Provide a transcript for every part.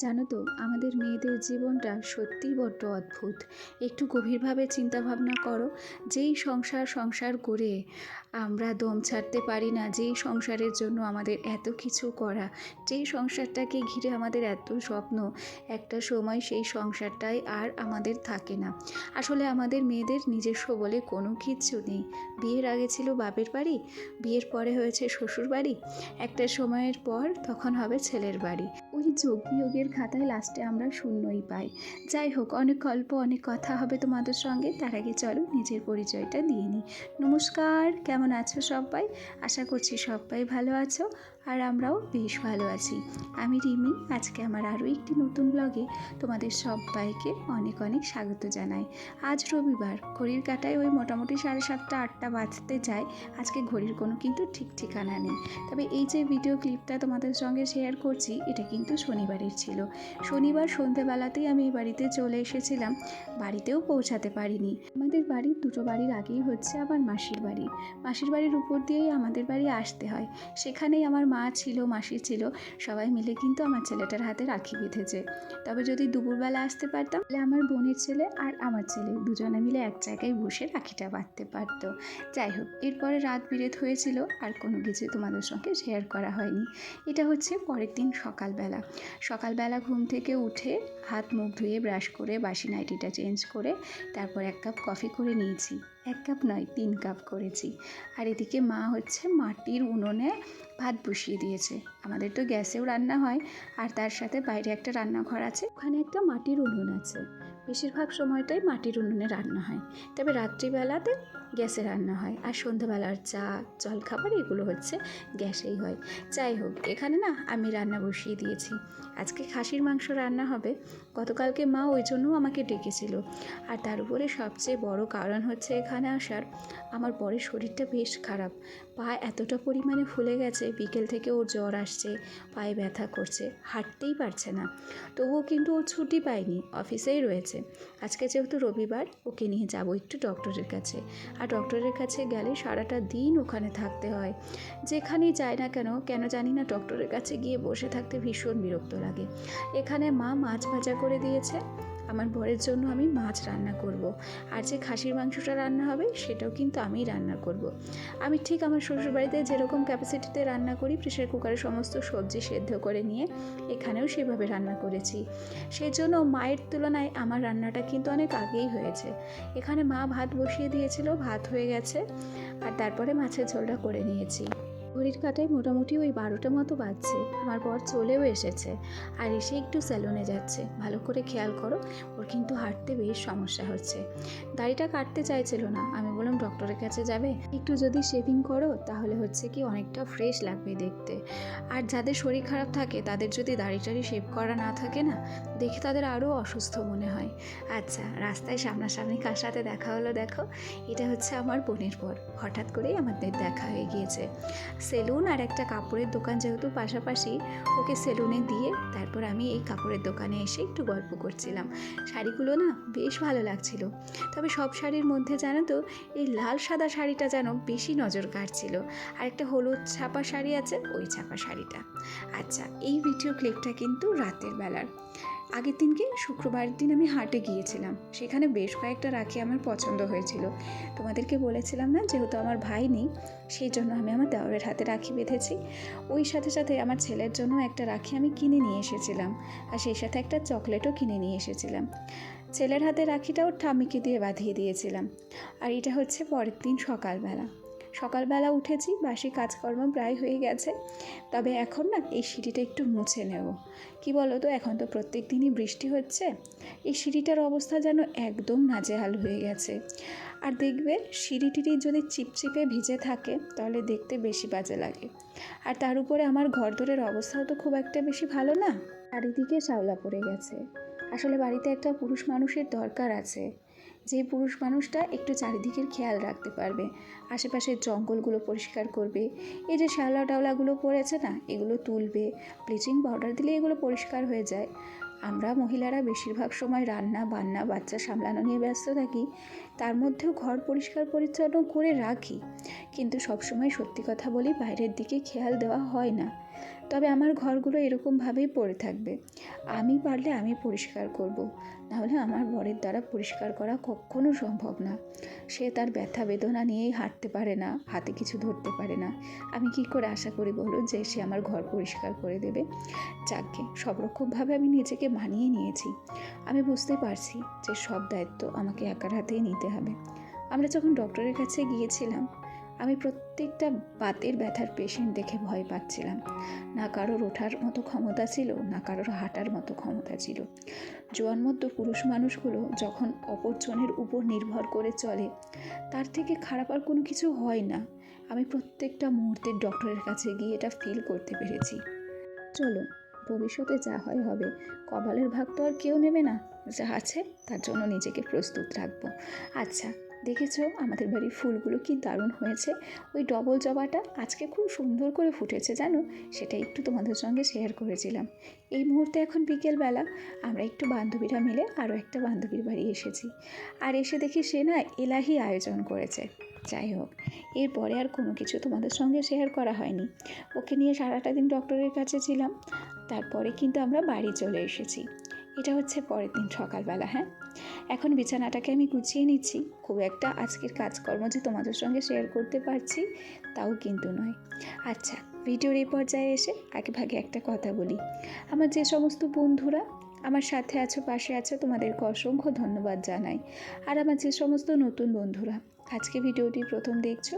জানো তো, আমাদের মেয়েদের জীবনটা সত্যিই বড্ড অদ্ভুত। একটু গভীরভাবে চিন্তাভাবনা করো, যেই সংসার সংসার করে আমরা দম ছাড়তে পারি না, যেই সংসারের জন্য আমাদের এত কিছু করা, যেই সংসারটাকে ঘিরে আমাদের এত স্বপ্ন, একটা সময় সেই সংসারটাই আর আমাদের থাকে না। আসলে আমাদের মেয়েদের নিজস্ব বলে কোনো কিচ্ছু নেই। বিয়ের আগে ছিল বাপের বাড়ি, বিয়ের পরে হয়েছে শ্বশুর বাড়ি একটা সময়ের পর তখন হবে ছেলের বাড়ি। ওই যোগ বিয়োগের খাতায় লাস্টে আমরা শূন্যই পাই। যাই হোক, অনেক গল্প, অনেক কথা হবে তোমাদের সঙ্গে। তার আগে চলো নিজের পরিচয়টা দিয়ে নিই। নমস্কার, কেমন আছো সবাই? আশা করছি সবাই ভালো আছো। আর আমরাও বেশ ভালো আছি। আমি রিমি, আজকে আমার আরও একটি নতুন ব্লগে তোমাদের সবাইকে অনেক অনেক স্বাগত জানাই। আজ রবিবার, ঘড়ির কাটায় ওই মোটামুটি সাড়ে সাতটা, আটটা বাজতে যায়। আজকে ঘড়ির কোনো কিন্তু ঠিক ঠিকানা নেই। তবে এই যে ভিডিও ক্লিপটা তোমাদের সঙ্গে শেয়ার করছি, এটা কিন্তু শনিবারের ছিল। শনিবার সন্ধেবেলাতেই আমি এই বাড়িতে চলে এসেছিলাম। বাড়িতেও পৌঁছাতে পারিনি। আমাদের বাড়ির দুটো বাড়ির আগেই হচ্ছে আমার মাসির বাড়ি। মাসির বাড়ির উপর দিয়েই আমাদের বাড়ি আসতে হয়। সেখানেই আমার মা ছিল, মাসি ছিল, সবাই মিলে কিন্তু আমার ছেলেটার হাতে রাখি বেঁধেছে। তবে যদি দুপুরবেলা আসতে পারতাম, তাহলে আমার বোনের ছেলে আর আমার ছেলে দুজনে মিলে এক জায়গায় বসে রাখিটা বাঁধতে পারতো। যাই হোক, এরপরে রাত বিরেত হয়েছিল, আর কোনো কিছু তোমাদের সঙ্গে শেয়ার করা হয়নি। এটা হচ্ছে পরের দিন সকালবেলা। সকালবেলা ঘুম থেকে উঠে হাত মুখ ধুয়ে ব্রাশ করে, বাসি নাইটিটা চেঞ্জ করে, তারপর এক কাপ কফি করে নিয়েছি। এক কাপ নয়, তিন কাপ করেছি। আর এদিকে মা হচ্ছে মাটির উনুনে ভাত বসিয়ে দিয়েছে। আমাদের তো গ্যাসেও রান্না হয়, আর তার সাথে বাইরে একটা রান্নাঘর আছে। ওখানে একটা মাটির উনুন আছে। বেশিরভাগ সময়টাই মাটির উনুনে রান্না হয়। তবে রাত্রিবেলাতে গ্যাসে রান্না হয়। আর সন্ধ্যাবেলার চা, জলখাবার, এগুলো হচ্ছে গ্যাসেই হয়। যাই হোক, এখানে না আমি রান্না বসিয়ে দিয়েছি। আজকে খাসির মাংস রান্না হবে। গতকালকে মা ওই জন্যও আমাকে ডেকেছিল। আর তার উপরে সবচেয়ে বড় কারণ হচ্ছে এখানে আসার। আমার বরের শরীরটা বেশ খারাপ। পা এতটা পরিমাণে ফুলে গেছে, বিকেল থেকে ওর জ্বর আসছে, পায়ে ব্যথা করছে, হাঁটতেই পারছে না। তবুও কিন্তু ও ছুটি পায়নি, অফিসেই রয়েছে। আজকে যেহেতু রবিবার, ওকে নিয়ে যাব একটু ডক্টরের কাছে। আর ডক্টরের কাছে গেলে সারাটা দিন ওখানে থাকতে হয়। যেখানেই যায় না কেন কেন জানি না ডক্টরের কাছে গিয়ে বসে থাকতে ভীষণ বিরক্ত লাগে। এখানে মা মাছ ভাজা করে দিয়েছে আমার বরের জন্য আমি মাছ রান্না করব। আর যে খাসির মাংসটা রান্না হবে, সেটাও কিন্তু আমিই রান্না করব। আমি ঠিক আমার শ্বশুরবাড়িতে যেরকম ক্যাপাসিটিতে রান্না করি প্রেশার কুকারে সমস্ত সবজি সেদ্ধ করে নিয়ে এখানেও সেভাবে রান্না করেছি সেই জন্য মায়ের তুলনায় আমার রান্নাটা কিন্তু অনেক আগেই হয়েছে এখানে মা ভাত বসিয়ে দিয়েছিল, ভাত হয়ে গেছে, আর তারপরে মাছের ঝোলটা করে নিয়েছি ঘড়ির কাটায় মোটামুটি ওই বারোটা মতো বাজছে। আমার বর চলেও এসেছে আর এসে একটু স্যালনে যাচ্ছে। ভালো করে খেয়াল করো, ওর কিন্তু হাঁটতে বেশ সমস্যা হচ্ছে। দাড়িটা কাটতে চাইছিল না। আমি বললাম, ডক্টরের কাছে যাবে? একটু যদি শেভিং করো, তাহলে হচ্ছে কি অনেকটা ফ্রেশ লাগবে দেখতে। আর যাদের শরীর খারাপ থাকে, তাদের যদি দাড়ি টাড়ি শেভ করা না থাকে না, দেখে তাদের আরও অসুস্থ মনে হয়। আচ্ছা রাস্তায় সামনাসামনি কার সাথে দেখা হলো দেখো? এটা হচ্ছে আমার বোনের পর হঠাৎ করেই আমাদের দেখা হয়ে গিয়েছে। সেলুন আর একটা কাপড়ের দোকান যেহেতু পাশাপাশি, ওকে সেলুনে দিয়ে তারপর আমি এই কাপড়ের দোকানে এসে একটু গল্প করছিলাম। শাড়িগুলো না বেশ ভালো লাগছিল। তবে সব শাড়ির মধ্যে জানো তো, এই লাল সাদা শাড়িটা যেন বেশি নজর কাটছিল আর একটা হলুদ ছাপা শাড়ি আছে, ওই ছাপা শাড়িটা। আচ্ছা এই ভিডিও ক্লিপটা কিন্তু রাতের বেলার। আগের দিনকে শুক্রবারের দিন আমি হাটে গিয়েছিলাম। সেখানে বেশ কয়েকটা রাখি আমার পছন্দ হয়েছিল। তোমাদেরকে বলেছিলাম না, যেহেতু আমার ভাই নেই, সেই জন্য আমি আমার দেওরের হাতে রাখি বেঁধেছি। ওই সাথে সাথে আমার ছেলের জন্য একটা রাখি আমি কিনে নিয়ে এসেছিলাম। আর সেই সাথে একটা চকলেটও কিনে নিয়ে এসেছিলাম। ছেলের হাতে রাখিটাও ঠামিকে দিয়ে বাঁধিয়ে দিয়েছিলাম। আর এটা হচ্ছে পরের দিন সকালবেলা। সকালবেলা উঠেছি বাসি কাজকর্ম প্রায় হয়ে গেছে। তবে এখন না এই সিঁড়িটা একটু মুছে নেব। কি বলো তো এখন তো প্রত্যেক দিনই বৃষ্টি হচ্ছে। এই সিঁড়িটার অবস্থা যেন একদম নাজেহাল হয়ে গেছে। আর দেখবে সিঁড়ি টিড়ি যদি চিপচিপে ভিজে থাকে, তাহলে দেখতে বেশি বাজে লাগে। আর তার উপরে আমার ঘর ঘরদোরের অবস্থাও তো খুব একটা বেশি ভালো না। চারিদিকে শ্যাওলা পড়ে গেছে। আসলে বাড়িতে একটা পুরুষ মানুষের দরকার আছে। যে পুরুষ মানুষটা একটু চারিদিকের খেয়াল রাখতে পারবে, আশেপাশের জঙ্গলগুলো পরিষ্কার করবে, এই যে শ্যাওলা টাওলাগুলো পড়েছে না, এগুলো তুলবে, ব্লিচিং পাউডার দিলে এগুলো পরিষ্কার হয়ে যায়। আমরা মহিলারা বেশিরভাগ সময় রান্না, বান্না, বাচ্চা সামলানো নিয়ে ব্যস্ত থাকি, তার মধ্যেও ঘর পরিষ্কার পরিচ্ছন্ন করে রাখি। কিন্তু সবসময় সত্যি কথা বলি, বাইরের দিকে খেয়াল দেওয়া হয় না। তবে আমার ঘরগুলো এরকমভাবেই পড়ে থাকবে। আমি পারলে আমি পরিষ্কার করব। নাহলে আমার বরের দ্বারা পরিষ্কার করা কখনো সম্ভব না। সে তার ব্যথা বেদনা নিয়েই হাঁটতে পারে না, হাতে কিছু ধরতে পারে না। আমি কি করে আশা করি বলো যে সে আমার ঘর পরিষ্কার করে দেবে? যাকে সব রকমভাবে আমি নিজেকে মানিয়ে নিয়েছি। আমি বুঝতে পারছি যে সব দায়িত্ব আমাকে একার হাতেই নিতে হবে। আমরা যখন ডক্টরের কাছে গিয়েছিলাম আমি প্রত্যেকটা বাতের ব্যথার পেশেন্ট দেখে ভয় পাচ্ছিলাম। না কারোর ওঠার মতো ক্ষমতা ছিল, না কারোর হাঁটার মতো ক্ষমতা ছিল। জোয়ানমধ্য পুরুষ মানুষগুলো যখন অপরজনের উপর নির্ভর করে চলে, তার থেকে খারাপ আর কোনো কিছু হয় না। আমি প্রত্যেকটা মুহূর্তে ডক্টরের কাছে গিয়ে এটা ফিল করতে পেরেছি। চলো ভবিষ্যতে যা হয় হবে, কপালের ভাগ তো আর কেউ নেবে না। যা আছে, তার জন্য নিজেকে প্রস্তুত রাখব। আচ্ছা দেখেছ আমাদের বাড়ির ফুলগুলো কি দারুণ হয়েছে? ওই ডবল জবাটা আজকে খুব সুন্দর করে ফুটেছে, জানো? সেটা একটু তোমাদের সঙ্গে শেয়ার করেছিলাম। এই মুহূর্তে এখন বিকেলবেলা, আমরা একটু বান্ধবীরা মিলে আরও একটা বান্ধবীর বাড়ি এসেছি। আর এসে দেখি সে না এলাহি আয়োজন করেছে। যাই হোক, এরপরে আর কোনো কিছু তোমাদের সঙ্গে শেয়ার করা হয়নি। ওকে নিয়ে সারাটা দিন ডক্টরের কাছে ছিলাম। তারপরে কিন্তু আমরা বাড়ি চলে এসেছি। এটা হচ্ছে পরের দিন সকালবেলা হ্যাঁ? এখন বিছানাটাকে আমি গুছিয়ে নিচ্ছি। খুব একটা আজকের কাজকর্ম যে তোমাদের সঙ্গে শেয়ার করতে পারছি, তাও কিন্তু নয়। আচ্ছা ভিডিওর এই পর্যায়ে এসে আগে ভাগে একটা কথা বলি। আমার যে সমস্ত বন্ধুরা, আমার সাথে আছো, পাশে আছো, তোমাদেরকে অসংখ্য ধন্যবাদ জানাই। আর আমার যে সমস্ত নতুন বন্ধুরা আজকে ভিডিওটি প্রথম দেখছ।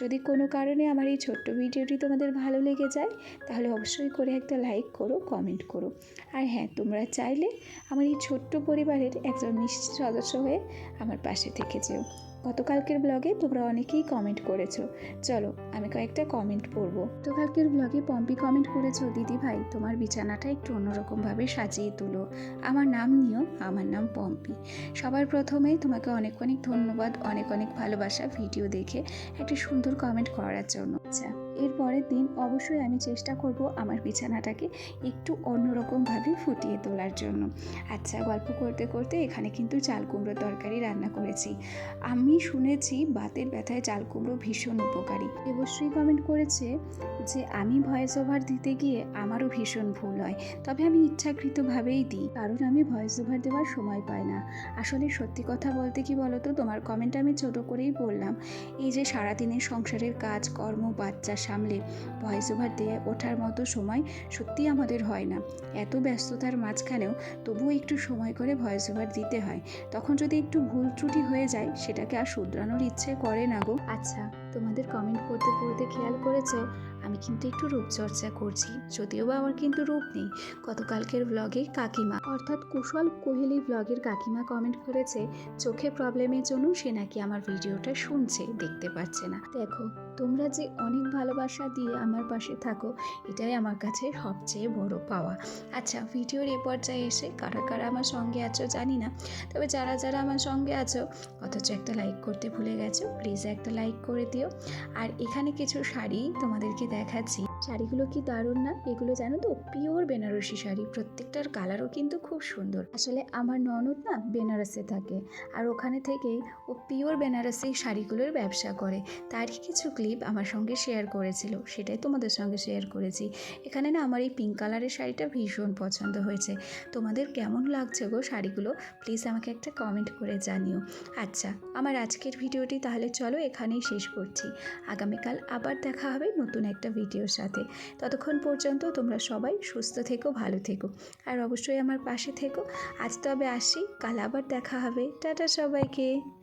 যদি কোনো কারণে আমার এই ছোট্ট ভিডিওটি তোমাদের ভালো লেগে যায়, তাহলে অবশ্যই করে একটা লাইক করো, কমেন্ট করো। আর হ্যাঁ তোমরা চাইলে আমার এই ছোট্ট পরিবারের একজন মিষ্টি সদস্য হয়ে আমার পাশে থেকে যেও। গতকালকের ব্লগে তোমরা অনেকেই কমেন্ট করেছ। চলো, আমি কয়েকটা কমেন্ট পড়ব। গতকালকের ব্লগে পম্পি কমেন্ট করেছ, দিদি ভাই, তোমার বিছানাটা একটু অন্যরকমভাবে সাজিয়ে তুলো। আমার নাম নিও, আমার নাম পম্পি। সবার প্রথমে তোমাকে অনেক অনেক ধন্যবাদ, অনেক অনেক ভালোবাসা ভিডিও দেখে, একটা সুন্দর কমেন্ট করার জন্য। আচ্ছা এর পরের দিন অবশ্যই আমি চেষ্টা করব আমার বিছানাটাকে একটু অন্যরকমভাবে ফুটিয়ে তোলার জন্য। আচ্ছা গল্প করতে করতে এখানে কিন্তু চাল কুমড়োর তরকারি রান্না করেছি। আমি শুনেছি বাতের ব্যথায় চাল কুমড়ো ভীষণ উপকারী। দেবশ্রী কমেন্ট করেছে যে, আমি ভয়েস ওভার দিতে গিয়ে আমারও ভীষণ ভুল হয়, তবে আমি ইচ্ছাকৃতভাবেই দিই, কারণ আমি ভয়েস ওভার দেওয়ার সময় পাই না। আসলে সত্যি কথা বলতে কি বলতো, তোমার কমেন্ট আমি ছোট করেই বললাম। এই যে সারাদিনের সংসারের কাজ, কর্ম, বাচ্চা সামলে ভয়েস ওভার দিয়ে ওঠার মতো সময় সত্যিই আমাদের হয় না। এত ব্যস্ততার মাঝখানেও তবুও একটু সময় করে ভয়েস ওভার দিতে হয়। তখন যদি একটু ভুল ত্রুটি হয়ে যায়, সেটাকে আর শুধরানোর ইচ্ছে করে না গো। আচ্ছা। তোমাদের কমেন্ট করতে করতে খেয়াল করেছ? আমি কিন্তু একটু রূপচর্চা করছি, যদিও বা আমার কিন্তু রূপ নেই। গতকালকের ব্লগে কাকিমা, অর্থাৎ কুশল কোহলি ব্লগের কাকিমা কমেন্ট করেছে, চোখে প্রবলেমের জন্য সে নাকি আমার ভিডিওটা শুনছে, দেখতে পাচ্ছে না। দেখো, তোমরা যে অনেক ভালোবাসা দিয়ে আমার পাশে থাকো, এটাই আমার কাছে সবচেয়ে বড় পাওয়া। আচ্ছা ভিডিওর এ পর্যায়ে এসে কারা কারা আমার সঙ্গে আছো জানি না, তবে যারা যারা আমার সঙ্গে আছো, অথচ একটা লাইক করতে ভুলে গেছো প্লিজ একটা লাইক করে দিও। আর এখানে কিছু শাড়ি তোমাদেরকে দেখাচ্ছি। শাড়িগুলো কি দারুণ না? এগুলো জানো তো পিওর বেনারসি শাড়ি। প্রত্যেকটার কালারও কিন্তু খুব সুন্দর। আসলে আমার ননদ না বেনারসে থাকে আর ওখানে থেকেই ও পিওর বেনারসি শাড়িগুলোর ব্যবসা করে। তারই কিছু ক্লিপ আমার সঙ্গে শেয়ার করেছিল, সেটাই তোমাদের সঙ্গে শেয়ার করেছি। এখানে না আমার এই পিঙ্ক কালারের শাড়িটা ভীষণ পছন্দ হয়েছে। তোমাদের কেমন লাগছে গো শাড়িগুলো? প্লিজ আমাকে একটা কমেন্ট করে জানিও। আচ্ছা আমার আজকের ভিডিওটি তাহলে চলো এখানেই শেষ করছি আগামীকাল আবার দেখা হবে নতুন একটা ভিডিওর সাথে। ততক্ষণ পর্যন্ত তোমরা সবাই সুস্থ থেকো, ভালো থেকো। আর অবশ্যই আমার পাশে থেকো। আজ তবে আসি, কাল আবার দেখা হবে। টাটা সবাইকে।